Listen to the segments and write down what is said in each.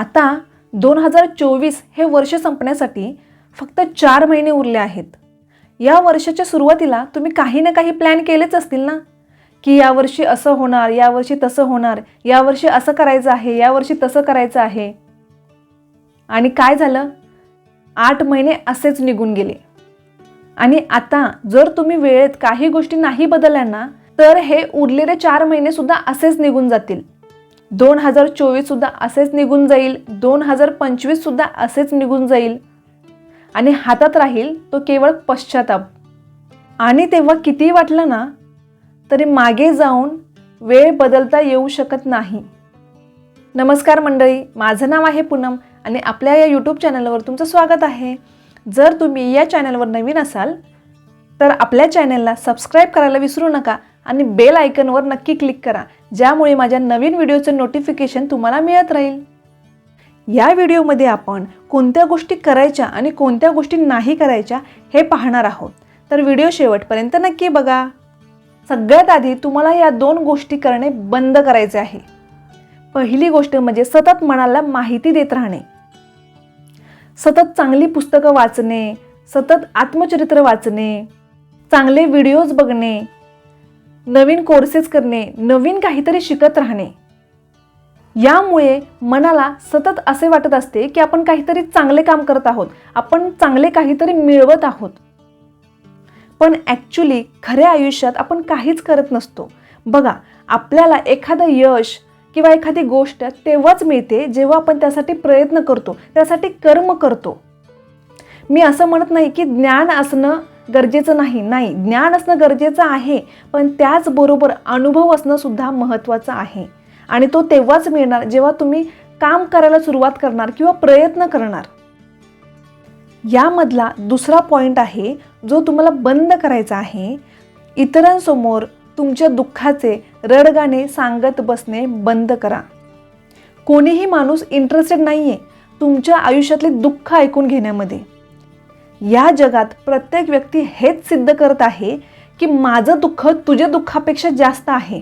आता दोन हजार चोवीस हे वर्ष संपण्यासाठी फक्त चार महिने उरले आहेत. या वर्षाच्या सुरुवातीला तुम्ही काही ना काही प्लॅन केलेच असतील ना? की यावर्षी असं होणार यावर्षी तसं होणार यावर्षी असं करायचं आहे यावर्षी तसं करायचं आहे. आणि काय झालं? आठ महिने असेच निघून गेले. आणि आता जर तुम्ही वेळेत काही गोष्टी नाही बदलल्या ना तर हे उरलेले चार महिने सुद्धा असेच निघून जातील. दोन हजार चोवीस सुद्धा असेच निघून जाईल. दोन हजार पंचवीस सुद्धा असेच निघून जाईल. आणि हातात राहील तो केवळ पश्चाताप. आणि तेव्हा कितीही वाटलं ना तरी मागे जाऊन वेळ बदलता येऊ शकत नाही. नमस्कार मंडळी माझं नाव आहे पूनम आणि आपल्या या यूट्यूब चॅनलवर तुमचं स्वागत आहे. जर तुम्ही या चॅनलवर नवीन असाल तर आपल्या चॅनलला सबस्क्राईब करायला विसरू नका आणि बेल आयकनवर नक्की क्लिक करा. ज्यामुळे माझ्या नवीन व्हिडिओचं नोटिफिकेशन तुम्हाला मिळत राहील. या व्हिडिओमध्ये आपण कोणत्या गोष्टी करायच्या आणि कोणत्या गोष्टी नाही करायच्या हे पाहणार आहोत. तर व्हिडिओ शेवटपर्यंत नक्की बघा. सगळ्यात आधी तुम्हाला या दोन गोष्टी करणे बंद करायचे आहे. पहिली गोष्ट म्हणजे सतत मनाला माहिती देत राहणे. सतत चांगली पुस्तकं वाचणे सतत आत्मचरित्र वाचणे चांगले व्हिडिओज बघणे नवीन कोर्सेस करणे नवीन काहीतरी शिकत राहणे. यामुळे मनाला सतत असे वाटत असते की आपण काहीतरी चांगले काम करत आहोत आपण चांगले काहीतरी मिळवत आहोत. पण ॲक्च्युली खऱ्या आयुष्यात आपण काहीच करत नसतो. बघा आपल्याला एखादं यश किंवा एखादी गोष्ट तेव्हाच मिळते जेव्हा आपण त्यासाठी प्रयत्न करतो त्यासाठी कर्म करतो. मी असं म्हणत नाही की ज्ञान असणं गरजेचं नाही. नाही ज्ञान असणं गरजेचं आहे पण त्याचबरोबर अनुभव असणं सुद्धा महत्त्वाचं आहे. आणि तो तेव्हाच मिळणार जेव्हा तुम्ही काम करायला सुरुवात करणार किंवा प्रयत्न करणार. यामधला दुसरा पॉईंट आहे जो तुम्हाला बंद करायचा आहे. इतरांसमोर तुमच्या दुःखाचे रडगाणे सांगत बसणे बंद करा. कोणीही माणूस इंटरेस्टेड नाही आहे तुमच्या आयुष्यातले दुःख ऐकून घेण्यामध्ये. या जगात प्रत्येक व्यक्ती हेच सिद्ध करत आहे की माझं दुःख तुझ्या दुःखापेक्षा जास्त आहे.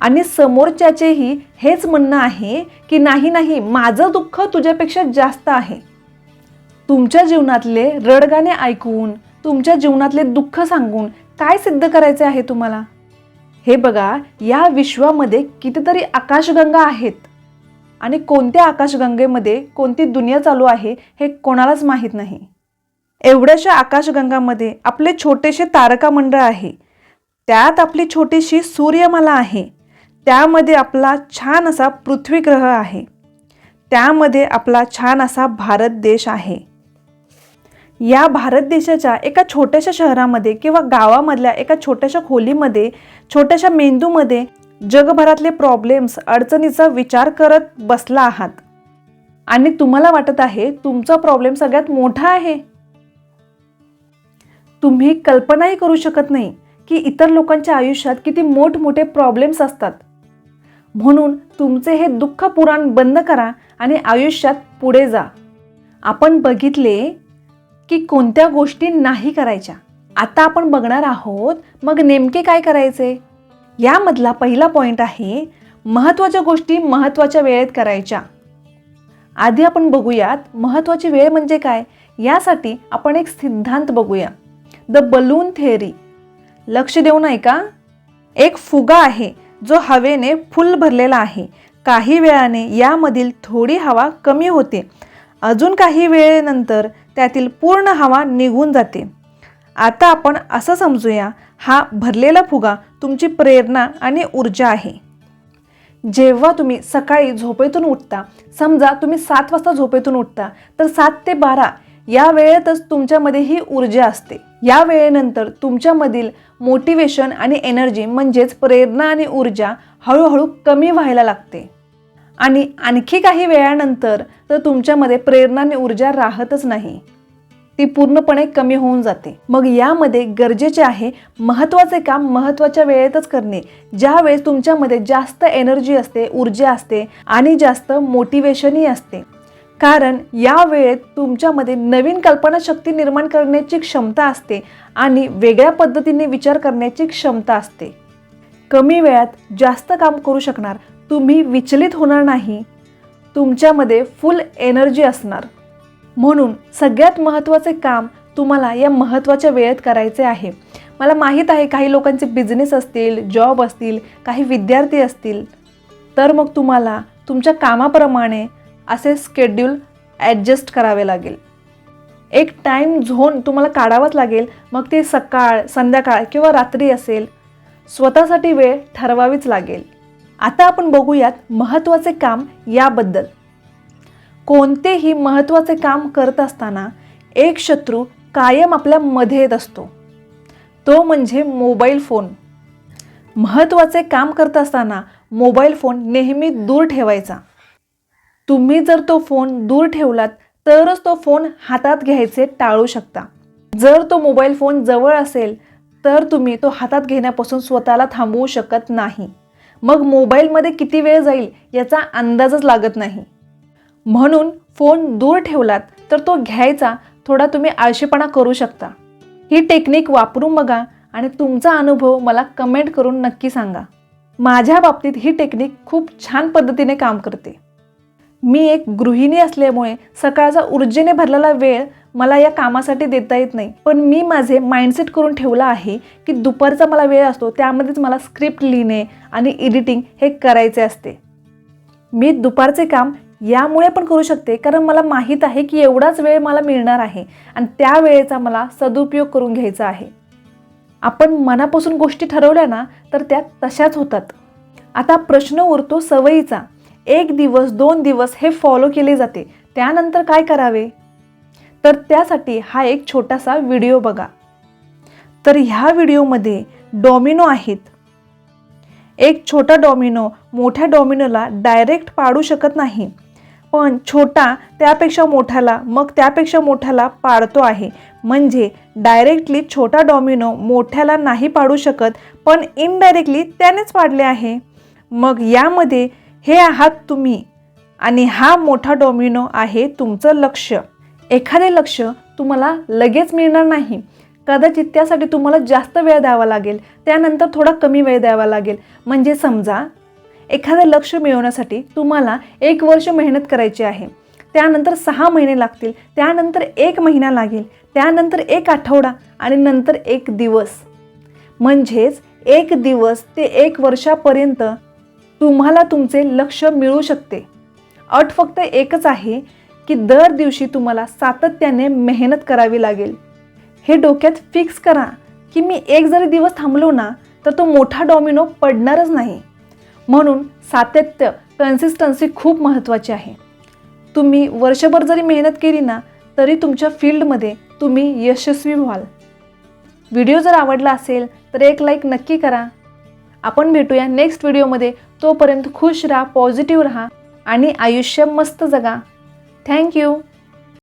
आणि समोरच्याचेही हेच म्हणणं आहे की नाही नाही माझं दुःख तुझ्यापेक्षा जास्त आहे. तुमच्या जीवनातले रडगाणे ऐकून तुमच्या जीवनातले दुःख सांगून काय सिद्ध करायचे आहे तुम्हाला? हे बघा या विश्वामध्ये कितीतरी आकाशगंगा आहेत. आणि कोणत्या आकाशगंगेमध्ये कोणती दुनिया चालू आहे हे कोणालाच माहीत नाही. एवढ्याशा आकाशगंगामध्ये आपले छोटेसे तारका मंडळ आहे. त्यात आपली छोटीशी सूर्यमाला आहे. त्यामध्ये आपला छान असा पृथ्वी ग्रह आहे. त्यामध्ये आपला छान असा भारत देश आहे. या भारत देशाच्या एका छोट्याशा शहरामध्ये किंवा गावामधल्या एका छोट्याशा खोलीमध्ये छोट्याशा मेंदूमध्ये जगभरातले प्रॉब्लेम्स अडचणीचा विचार करत बसला आहात. आणि तुम्हाला वाटत आहे तुमचा प्रॉब्लेम सगळ्यात मोठा आहे. तुम्ही कल्पनाही करू शकत नाही की इतर लोकांच्या आयुष्यात किती मोठमोठे प्रॉब्लेम्स असतात. म्हणून तुमचे हे दुःख पुराण बंद करा आणि आयुष्यात पुढे जा. आपण बघितले की कोणत्या गोष्टी नाही करायच्या. आता आपण बघणार आहोत मग नेमके काय करायचे? यामधला पहिला पॉईंट आहे महत्त्वाच्या गोष्टी महत्त्वाच्या वेळेत करायच्या. आधी आपण बघूयात महत्त्वाची वेळ म्हणजे काय? यासाठी आपण एक सिद्धांत बघूया. The balloon theory. लक्ष देऊन ऐका एक फुगा आहे जो हवेने फुल भरलेला आहे. काही वेळाने यामधील थोडी हवा कमी होते. अजून काही वेळेनंतर त्यातील पूर्ण हवा निघून जाते. आता आपण असं समजूया हा भरलेला फुगा तुमची प्रेरणा आणि ऊर्जा आहे. जेव्हा तुम्ही सकाळी झोपेतून उठता समजा तुम्ही सात वाजता झोपेतून उठता तर सात ते बारा या वेळेतच तुमच्यामध्ये ही ऊर्जा असते. या वेळेनंतर तुमच्यामधील मोटिवेशन आणि एनर्जी म्हणजेच प्रेरणा आणि ऊर्जा हळूहळू कमी व्हायला लागते. आणि आणखी काही वेळानंतर तर तुमच्यामध्ये प्रेरणा आणि ऊर्जा राहतच नाही. ती पूर्णपणे कमी होऊन जाते. मग यामध्ये गरजेचे आहे महत्त्वाचे काम महत्त्वाच्या वेळेतच करणे. ज्यावेळेस तुमच्यामध्ये जास्त एनर्जी असते ऊर्जा असते आणि जास्त मोटिवेशनही असते. कारण या वेळेत तुमच्यामध्ये नवीन कल्पनाशक्ती निर्माण करण्याची क्षमता असते आणि वेगळ्या पद्धतीने विचार करण्याची क्षमता असते. कमी वेळात जास्त काम करू शकणार तुम्ही विचलित होणार नाही तुमच्यामध्ये फुल एनर्जी असणार. म्हणून सगळ्यात महत्त्वाचे काम तुम्हाला या महत्त्वाच्या वेळेत करायचे आहे. मला माहीत आहे काही लोकांचे बिझनेस असतील जॉब असतील काही विद्यार्थी असतील. तर मग तुम्हाला तुमच्या कामाप्रमाणे असे स्केड्यूल ॲडजस्ट करावे लागेल. एक टाईम झोन तुम्हाला काढावाच लागेल. मग ते सकाळ संध्याकाळ किंवा रात्री असेल. स्वतःसाठी वेळ ठरवावीच लागेल. आता आपण बघूयात महत्त्वाचे काम याबद्दल. कोणतेही महत्त्वाचे काम करत असताना एक शत्रू कायम आपल्या मध्ये येत असतो. तो म्हणजे मोबाईल फोन महत्त्वाचे काम करत असताना मोबाईल फोन नेहमी दूर ठेवायचा. तुम्ही जर तो फोन दूर ठेवलात तरच तो फोन हातात घ्यायचे टाळू शकता. जर तो मोबाईल फोन जवळ असेल तर तुम्ही तो हातात घेण्यापासून स्वतःला थांबवू शकत नाही. मग मोबाईलमध्ये किती वेळ जाईल याचा अंदाजच लागत नाही. म्हणून फोन दूर ठेवलात तर तो घ्यायचा थोडा तुम्ही आळशीपणा करू शकता. ही टेक्निक वापरून बघा आणि तुमचा अनुभव मला कमेंट करून नक्की सांगा. माझ्या बाबतीत ही टेक्निक खूप छान पद्धतीने काम करते. मी एक गृहिणी असल्यामुळे सकाळचा ऊर्जेने भरलेला वेळ मला या कामासाठी देता येत नाही. पण मी माझे माइंडसेट करून ठेवला आहे की दुपारचा मला वेळ असतो त्यामध्येच मला स्क्रिप्ट लिहिणे आणि एडिटिंग हे करायचे असते. मी दुपारचे काम यामुळे पण करू शकते कारण मला माहीत आहे की एवढाच वेळ मला मिळणार आहे आणि त्या वेळेचा मला सदुपयोग करून घ्यायचा आहे. आपण मनापासून गोष्टी ठरवल्या ना तर त्या तशाच होतात. आता प्रश्न उरतो सवयीचा. एक दिवस दोन दिवस हे फॉलो केले जाते. त्यानंतर काय करावे? तर त्यासाठी हा एक छोटासा व्हिडिओ बघा. तर ह्या व्हिडिओमध्ये डॉमिनो आहेत. एक छोटा डॉमिनो मोठ्या डॉमिनोला डायरेक्ट पाडू शकत नाही. पण छोटा त्यापेक्षा मोठ्याला मग त्यापेक्षा मोठ्याला पाडतो आहे. म्हणजे डायरेक्टली छोटा डॉमिनो मोठ्याला नाही पाडू शकत पण इनडायरेक्टली त्यानेच पाडले आहे. मग यामध्ये हे आहात तुम्ही. आणि हा मोठा डॉमिनो आहे तुमचं लक्ष. एखादे लक्ष तुम्हाला लगेच मिळणार नाही. कदाचित त्यासाठी तुम्हाला जास्त वेळ द्यावा लागेल. त्यानंतर थोडा कमी वेळ द्यावा लागेल. म्हणजे समजा एखादं लक्ष मिळवण्यासाठी तुम्हाला एक वर्ष मेहनत करायची आहे. त्यानंतर सहा महिने लागतील. त्यानंतर एक महिना लागेल. त्यानंतर एक आठवडा आणि नंतर एक दिवस. म्हणजेच एक दिवस ते एक वर्षापर्यंत तुम्हाला तुमचे लक्ष मिळू शकते. अट फक्त एकच आहे की दर दिवशी तुम्हाला सातत्याने मेहनत करावी लागेल. हे डोक्यात फिक्स करा की मी एक जरी दिवस थांबलो ना तर तो मोठा डॉमिनो पडणारच नाही. म्हणून सातत्य कन्सिस्टन्सी खूप महत्त्वाची आहे. तुम्ही वर्षभर जरी मेहनत केली ना तरी तुमच्या फील्डमध्ये तुम्ही यशस्वी व्हाल. व्हिडिओ जर आवडला असेल तर एक लाईक नक्की करा. आपण भेटूया नेक्स्ट व्हिडिओमध्ये तोपर्यंत खुश राहा पॉझिटिव्ह राहा आणि आयुष्य मस्त जगा. थँक्यू